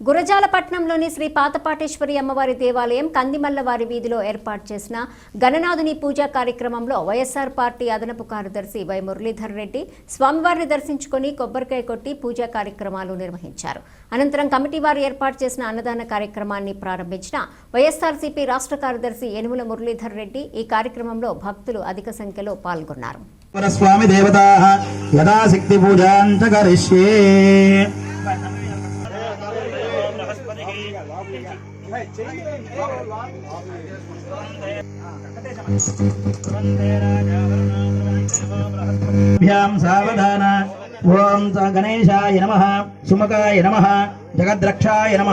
గురజాలపట్నంలోని శ్రీ పాతపాటేశ్వరి అమ్మవారి దేవాలయం కందిమల్ల వారి వీధిలో ఏర్పాటు చేసిన గణనాథుని పూజా కార్యక్రమంలో వైఎస్ఆర్ పార్టీ అదనపు కార్యదర్శి వై మురళీధర్ రెడ్డి స్వామివారిని దర్శించుకుని కొబ్బరికాయ కొట్టి పూజా కార్యక్రమాలు నిర్వహించారు. అనంతరం కమిటీ వారు ఏర్పాటు చేసిన అన్నదాన కార్యక్రమాన్ని ప్రారంభించిన వైఎస్ఆర్సీపీ రాష్ట్ర కార్యదర్శి యనుమల మురళీధర్ రెడ్డి ఈ కార్యక్రమంలో భక్తులు అధిక సంఖ్యలో పాల్గొన్నారు. సావధాన ఓం గణేశాయ నమ సుమకాయ నమ జగద్రక్షాయ నమ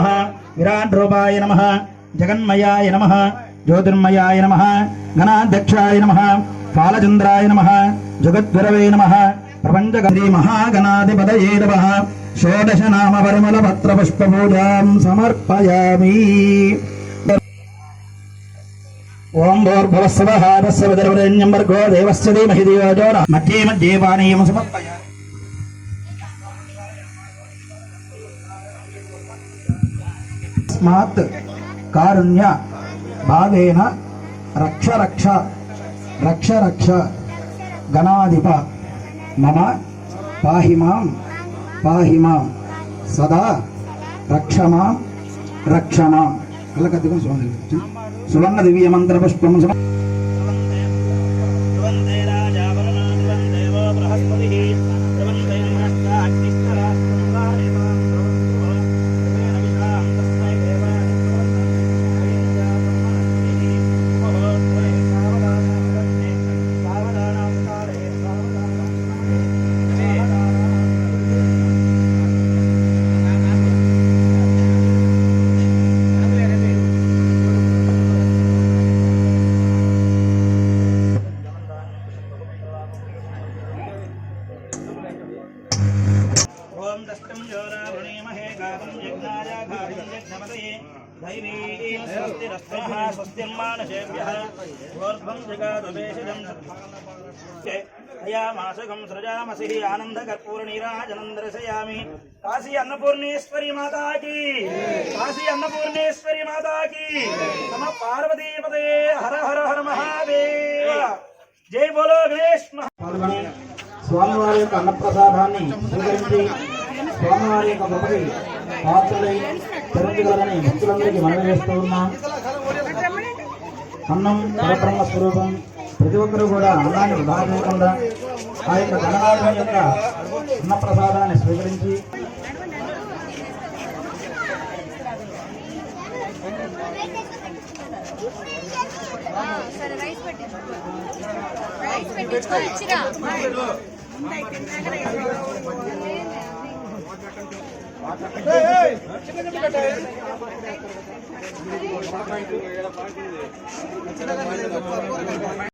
విరాట్ రూపాయ నమ జగన్మయాయ నమ జ్యోతిర్మయాయ నమ గణాధ్యక్షాయ నమ పాలచంద్రాయ నమ జగద్గురవే నమః ప్రపంచగరీ మహాగణాధిపతయే నమ షోడశ నామ పరిమళ పత్ర పుష్పూజాం సమర్పయామి ఓం భోర్భవస్వ హారస్వ విదర్వరేణ్యం వర్గో దేవస్య ధీమహి ధియో జో మధ్యే మధ్యే పానీయం సమర్పయామి తస్మాత్ కారుణ్య భావేన రక్ష రక్ష రక్ష రక్ష గణాధిప మమ పాహి మాం పాహి మాం. సదా రక్షమా రక్షమా రక్ష కళ్ళకద్దుకొని సువర్ణ సువర్ణ దివ్య మంత్ర పుష్పం సమ ఓం దష్టం జోరావృణీమహే గాతం యజ్ఞాయ గాతం యజ్ఞపతయే దైవీం స్వస్తిరస్తయః స్వస్తిర్మానశేభ్యः గోర్ధ్వం జగాదవేషజం అయామాసకం సృజామసి ఆనందకర్పూరనీరాజనం దర్శయామి కాశీ అన్నపూర్ణేశ్వరి మాతాకి కాశీ అన్నపూర్ణేశ్వరి మాతాకి నమ పార్వతీపదే హర హర హర మహాదేవ జై బోలో గణేష్ మహా స్వామివారి యొక్క అన్నప్రసాదాన్ని స్వీకరించి స్వర్ణవారి యొక్క కృపకి పాత్రలై తరించగలరని భక్తులందరికీ మనవి చేస్తూ ఉన్నాం. అన్నం పరబ్రహ్మ స్వరూపం. ప్రతి ఒక్కరూ కూడా అన్నాన్ని వృధా చేయకుండా ఆ యొక్క గణనాథం యొక్క అన్నప్రసాదాన్ని స్వీకరించి రైస్ పెట్టించు. రైస్ పెట్టించుకో ఇచ్చిరా. చిన్న